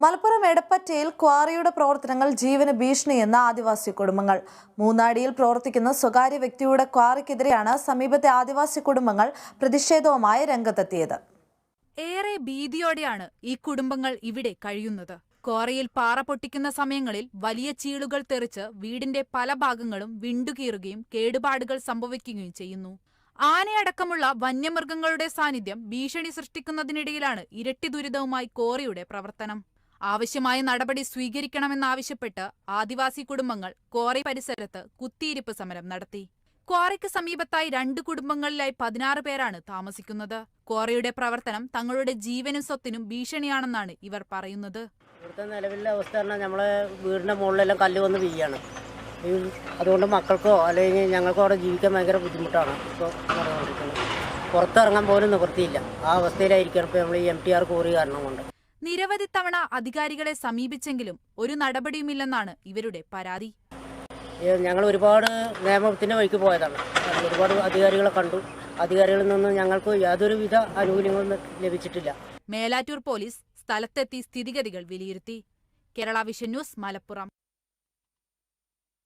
മലപ്പുറം എടപ്പറ്റയിൽ ക്വാറിയുടെ പ്രവർത്തനങ്ങൾ ജീവന് ഭീഷണിയെന്ന ആദിവാസി കുടുംബങ്ങൾ. മൂന്നാടിയിൽ പ്രവർത്തിക്കുന്ന സ്വകാര്യ വ്യക്തിയുടെ ക്വാറിക്കെതിരെയാണ് സമീപത്തെ ആദിവാസി കുടുംബങ്ങൾ പ്രതിഷേധവുമായി രംഗത്തെത്തിയത്. ഏറെ ഭീതിയോടെയാണ് ഈ കുടുംബങ്ങൾ ഇവിടെ കഴിയുന്നത്. ക്വാറിയിൽ പാറ പൊട്ടിക്കുന്ന സമയങ്ങളിൽ വലിയ ചീളുകൾ തെറിച്ച് വീടിന്റെ പല ഭാഗങ്ങളും വിണ്ടുകീറുകയും കേടുപാടുകൾ സംഭവിക്കുകയും ചെയ്യുന്നു. ആനയടക്കമുള്ള വന്യമൃഗങ്ങളുടെ സാന്നിധ്യം ഭീഷണി സൃഷ്ടിക്കുന്നതിനിടയിലാണ് ഇരട്ടി ദുരിതവുമായി കോറിയുടെ പ്രവർത്തനം. ആവശ്യമായ നടപടി സ്വീകരിക്കണമെന്നാവശ്യപ്പെട്ട് ആദിവാസി കുടുംബങ്ങൾ ക്വാറി പരിസരത്ത് കുത്തിയിരിപ്പ് സമരം നടത്തി. ക്വാറിക്ക് സമീപത്തായി രണ്ട് കുടുംബങ്ങളിലായി പതിനാറ് പേരാണ് താമസിക്കുന്നത്. ക്വാറിയുടെ പ്രവർത്തനം തങ്ങളുടെ ജീവനും സ്വത്തിനും ഭീഷണിയാണെന്നാണ് ഇവർ പറയുന്നത്. ഇവിടുത്തെ നിലവിലെ അവസ്ഥ പറഞ്ഞാൽ നമ്മളെ വീടിന്റെ മുകളിലെല്ലാം കല്ല് വന്ന് വീഴാണ്. അതുകൊണ്ട് മക്കൾക്കോ അല്ലെങ്കിൽ ഞങ്ങൾക്കോ അവിടെ ജീവിക്കാൻ ഭയങ്കര ബുദ്ധിമുട്ടാണ്. ഇപ്പോൾ പുറത്തിറങ്ങാൻ പോലും നിവൃത്തിയില്ല. ആ അവസ്ഥയിലായിരിക്കണം ഇപ്പോൾ നമ്മൾ ഈ എം ടി ആർ കോറി കാരണം കൊണ്ട്. നിരവധി തവണ അധികാരികളെ സമീപിച്ചെങ്കിലും ഒരു നടപടിയുമില്ലെന്നാണ് ഇവരുടെ പരാതി. ഞങ്ങൾ ഒരുപാട് നിയമത്തിന്റെ വഴിക്ക് പോയതാണ്. ഒരുപാട് അധികാരികളെ കണ്ടു. അധികാരികളിൽ നിന്ന് ഞങ്ങൾക്ക് യാതൊരുവിധ ആനുകൂല്യങ്ങളും ലഭിച്ചിട്ടില്ല. മേലാറ്റൂർ പോലീസ് സ്ഥലത്തെത്തി സ്ഥിതിഗതികൾ വിലയിരുത്തി. Kerala vision news Malappuram.